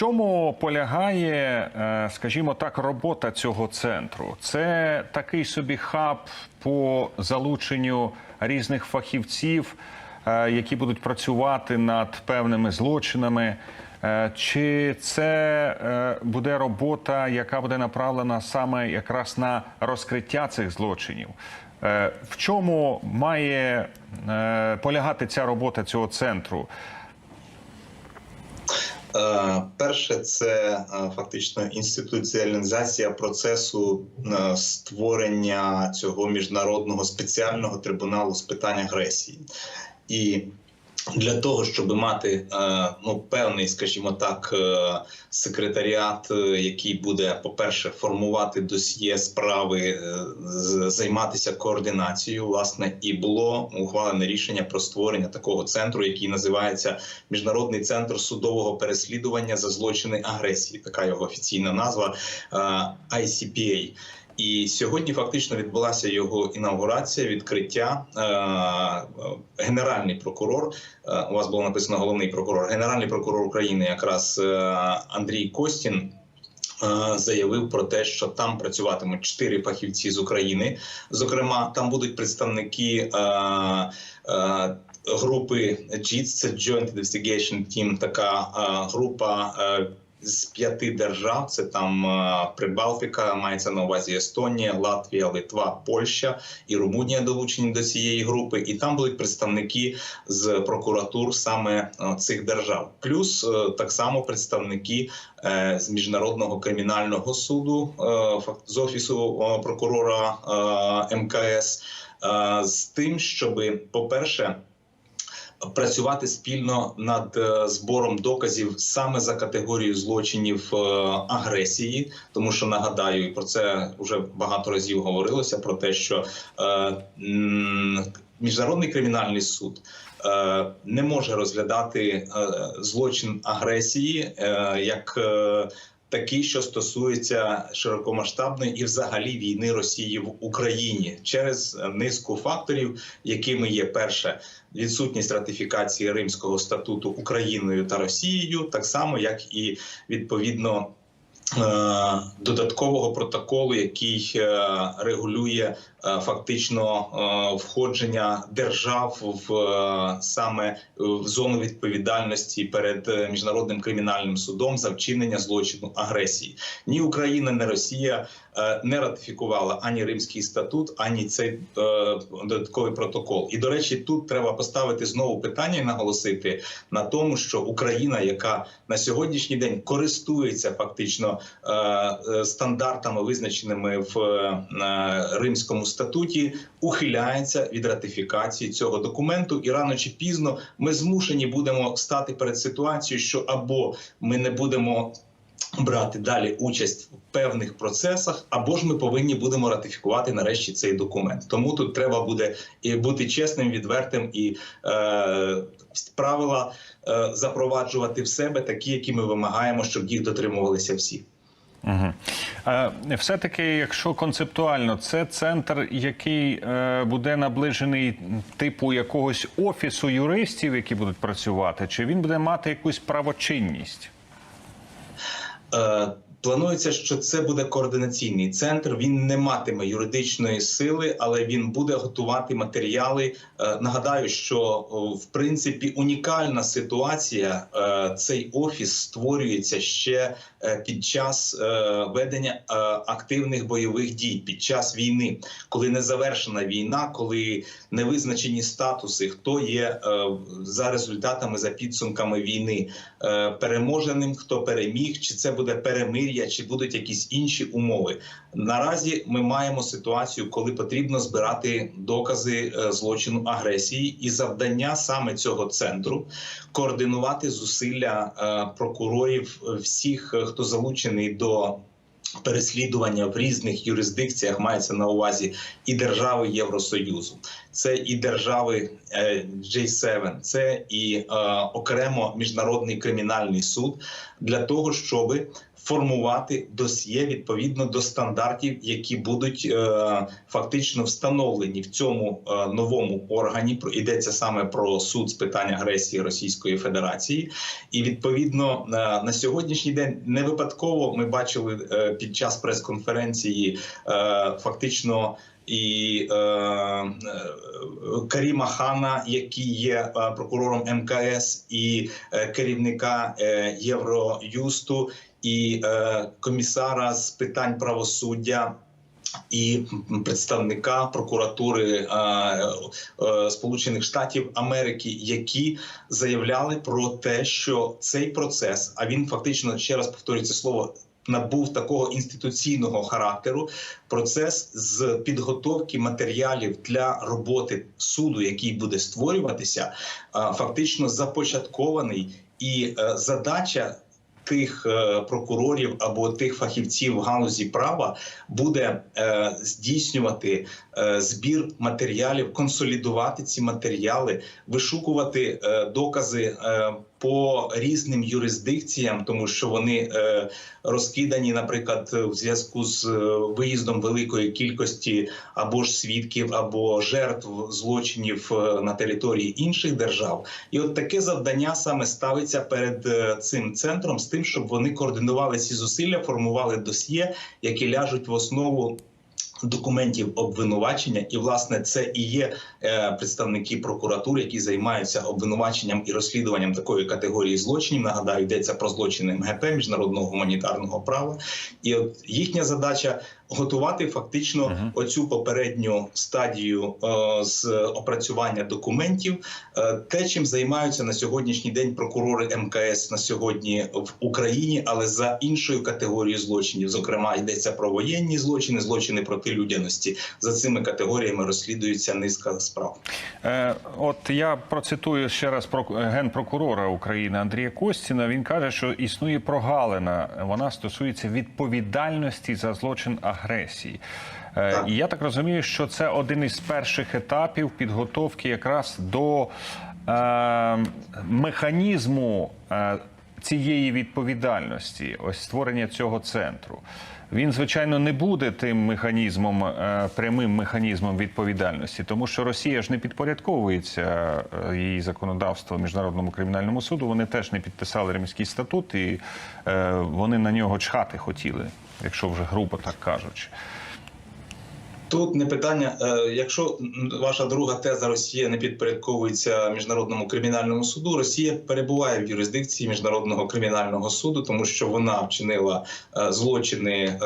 чому полягає, е, скажімо так, робота цього центру? Це такий собі хаб по залученню різних фахівців, е, які будуть працювати над певними злочинами. Е, Чи це буде робота, яка буде направлена саме якраз на розкриття цих злочинів? В чому має полягати ця робота цього центру? Е, Перше, це е, фактично інституціалізація процесу е, створення цього міжнародного спеціального трибуналу з питань агресії. І для того, щоб мати е, ну певний, скажімо так, е, секретаріат, е, який буде, по-перше, формувати досьє справи, займатися координацією, власне, і було ухвалене рішення про створення такого центру, який називається Міжнародний центр судового переслідування за злочини агресії. Така його офіційна назва ICPA. І сьогодні фактично відбулася його інаугурація, відкриття. Е, Генеральний прокурор е, у вас було написано головний прокурор, генеральний прокурор України, якраз е, Андрій Костін. Заявив про те, що там працюватимуть чотири фахівці з України. Зокрема, там будуть представники групи JITS, це Joint Investigation Team, така група з п'яти держав. Це там е, Прибалтика, мається на увазі Естонія, Латвія, Литва, Польща і Румунія долучені до цієї групи. І там будуть представники з прокуратур саме е, цих держав. Плюс е, так само представники з міжнародного кримінального суду з офісу прокурора МКС. З тим, щоби, по-перше, працювати спільно над е, збором доказів саме за категорією злочинів е, агресії, тому що нагадаю, і про це вже багато разів говорилося: про те, що е, міжнародний кримінальний суд. Не може розглядати злочин агресії як такий, що стосується широкомасштабної і взагалі війни Росії в Україні через низку факторів, якими є перше відсутність ратифікації Римського статуту Україною та Росією, так само як і відповідно. е, Додаткового протоколу, який е, регулює фактично е, входження держав в е, саме в зону відповідальності перед е, міжнародним кримінальним судом за вчинення злочину агресії. Ні Україна, ні Росія е, не ратифікувала ані Римський статут, ані цей е, додатковий протокол. І до речі, тут треба поставити знову питання і наголосити на тому, що Україна, яка на сьогоднішній день користується фактично е, е, стандартами, визначеними в е, Римському статуті, ухиляється від ратифікації цього документу, і рано чи пізно ми змушені будемо стати перед ситуацією, що або ми не будемо брати далі участь в певних процесах, або ж ми повинні будемо ратифікувати нарешті цей документ. Тому тут треба буде і бути чесним, відвертим і е, правила е, запроваджувати в себе такі, які ми вимагаємо, щоб їх дотримувалися всі. Угу. Все-таки, якщо концептуально, це центр, який е, буде наближений типу якогось офісу юристів, які будуть працювати, чи він буде мати якусь правочинність? Е, Планується, що це буде координаційний центр. Він не матиме юридичної сили, але він буде готувати матеріали. Е, Нагадаю, що в принципі унікальна ситуація. Е, Цей офіс створюється ще е, під час ведення активних бойових дій під час війни, коли не завершена війна, коли не визначені статуси, хто є за результатами за підсумками війни переможеним, хто переміг, чи це буде перемир'я, чи будуть якісь інші умови. Наразі ми маємо ситуацію, коли потрібно збирати докази е, злочину агресії, і завдання саме цього центру координувати зусилля е, прокурорів е, всіх, хто залучений до. Переслідування в різних юрисдикціях мається на увазі і держави Євросоюзу. Це і держави е, G7, це і е, окремо міжнародний кримінальний суд для того, щоб формувати досьє відповідно до стандартів, які будуть е, фактично встановлені в цьому е, новому органі. Про йдеться саме про суд з питань агресії Російської Федерації, і відповідно е, на сьогоднішній день не випадково ми бачили е, під час прес-конференції е, фактично. І е, е, Каріма Хана, який є е, прокурором МКС, і е, керівника е, Євроюсту, і е, комісара з питань правосуддя. І представника прокуратури е, е, Сполучених Штатів Америки, які заявляли про те, що цей процес, а він фактично ще раз повторюю це слово, набув такого інституційного характеру. Процес з підготовки матеріалів для роботи суду, який буде створюватися, е, фактично започаткований, і е, задача. Тих е, прокурорів або тих фахівців в галузі права буде здійснювати збір матеріалів, консолідувати ці матеріали, вишукувати докази по різним юрисдикціям, тому що вони е, розкидані, наприклад, в зв'язку з е, виїздом великої кількості або ж свідків, або жертв злочинів е, на території інших держав. І от таке завдання саме ставиться перед цим центром з тим, щоб вони координували ці зусилля, формували досьє, які ляжуть в основу. Документів обвинувачення, і власне це і є е, представники прокуратури, які займаються обвинуваченням і розслідуванням такої категорії злочинів. Нагадаю, йдеться про злочини МГП міжнародного гуманітарного права, і от їхня задача готувати фактично Мгм. оцю попередню стадію е, з опрацювання документів. Е, те, чим займаються на сьогоднішній день прокурори МКС на сьогодні в Україні, але за іншою категорією злочинів, зокрема йдеться про воєнні злочини, злочини проти людяності. За цими категоріями розслідується низка справ. Е, От я процитую ще раз про генпрокурора України Андрія Костіна. Він каже, що існує прогалина. Вона стосується відповідальності за злочин агресії. Е, Так. І я так розумію, що це один із перших етапів підготовки якраз до е, механізму е, цієї відповідальності, ось створення цього центру. Він, звичайно, не буде тим механізмом, е, прямим механізмом відповідальності, тому що Росія ж не підпорядковується е, її законодавство міжнародному кримінальному суду. Вони теж не підписали Римський статут, і е, вони на нього чхати хотіли, якщо вже грубо так кажучи. Тут не питання. е, Якщо ваша друга теза Росія не підпорядковується міжнародному кримінальному суду, Росія перебуває в юрисдикції міжнародного кримінального суду, тому що вона вчинила е, злочини е,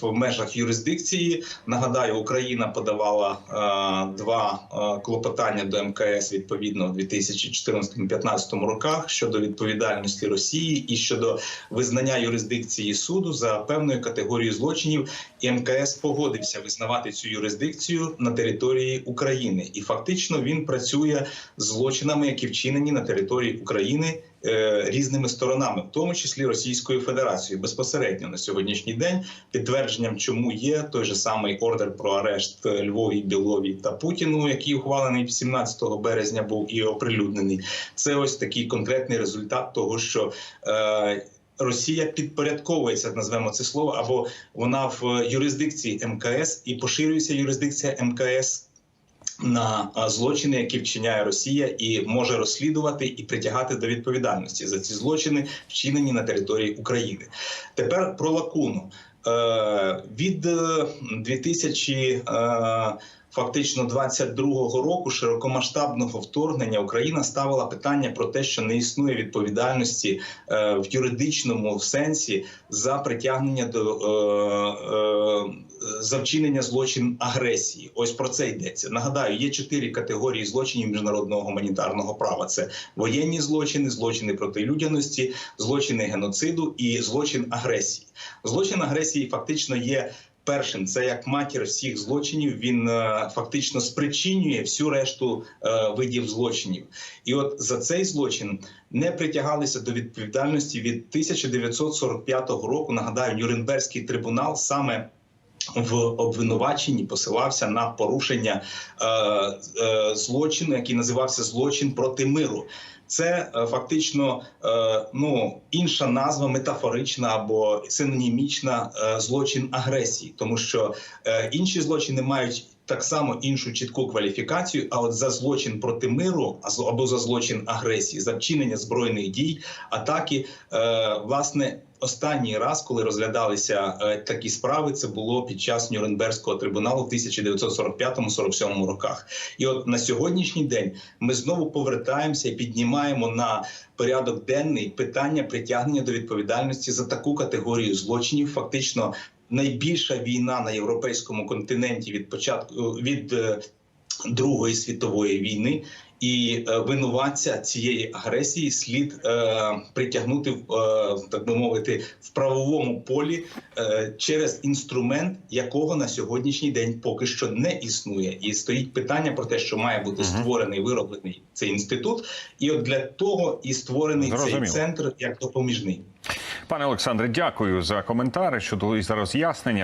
в межах юрисдикції. Нагадаю, Україна подавала два клопотання до МКС відповідно у 2014-2015 роках щодо відповідальності Росії і щодо визнання юрисдикції суду за певною категорією злочинів. І МКС погодився визнавати цю юрисдикцію на території України, і фактично він працює злочинами, які вчинені на території України е, різними сторонами, в тому числі Російською Федерацією, безпосередньо на сьогоднішній день. Підтвердженням, чому є той же самий ордер про арешт е, Львові, Білові та Путіну, який ухвалений 17 березня, був і оприлюднений. Це ось такий конкретний результат того, що. Е, Росія підпорядковується, назвемо це слово, або вона в юрисдикції МКС і поширюється юрисдикція МКС на злочини, які вчиняє Росія, і може розслідувати і притягати до відповідальності за ці злочини, вчинені на території України. Тепер про лакуну від е, 2000 е, Фактично 22-го року широкомасштабного вторгнення Україна ставила питання про те, що не існує відповідальності е, в юридичному сенсі за притягнення до е, е, за вчинення злочин агресії. Ось про це йдеться. Нагадаю, є чотири категорії злочинів міжнародного гуманітарного права: це воєнні злочини, злочини проти людяності, злочини геноциду і злочин агресії. Злочин агресії фактично є. Першим це як матір всіх злочинів. Він е, фактично спричинює всю решту е, видів злочинів. І от за цей злочин не притягалися до відповідальності від 1945 року. Нагадаю, Нюрнберзький трибунал саме в обвинуваченні посилався на порушення е, е, злочину, який називався злочин проти миру. Це е, фактично е, ну інша назва метафорична або синонімічна е, злочин агресії, тому що інші злочини мають так само іншу чітку кваліфікацію. А от за злочин проти миру, або за злочин агресії, за вчинення збройних дій, атаки, е, власне. Останній раз, коли розглядалися е, такі справи, це було під час Нюрнберзького трибуналу в 1945-47 роках. І от на сьогоднішній день ми знову повертаємося і піднімаємо на порядок денний питання притягнення до відповідальності за таку категорію злочинів. Фактично, найбільша війна на європейському континенті від початку від е, Другої світової війни. І е, винуватця цієї агресії слід е, притягнути е, так би мовити в правовому полі е, через інструмент, якого на сьогоднішній день поки що не існує, і стоїть питання про те, що має бути створений вироблений цей інститут, і от для того і створений Зрозуміло. цей центр як допоміжний. Пане Олександре, дякую за коментари щодо і за роз'яснення.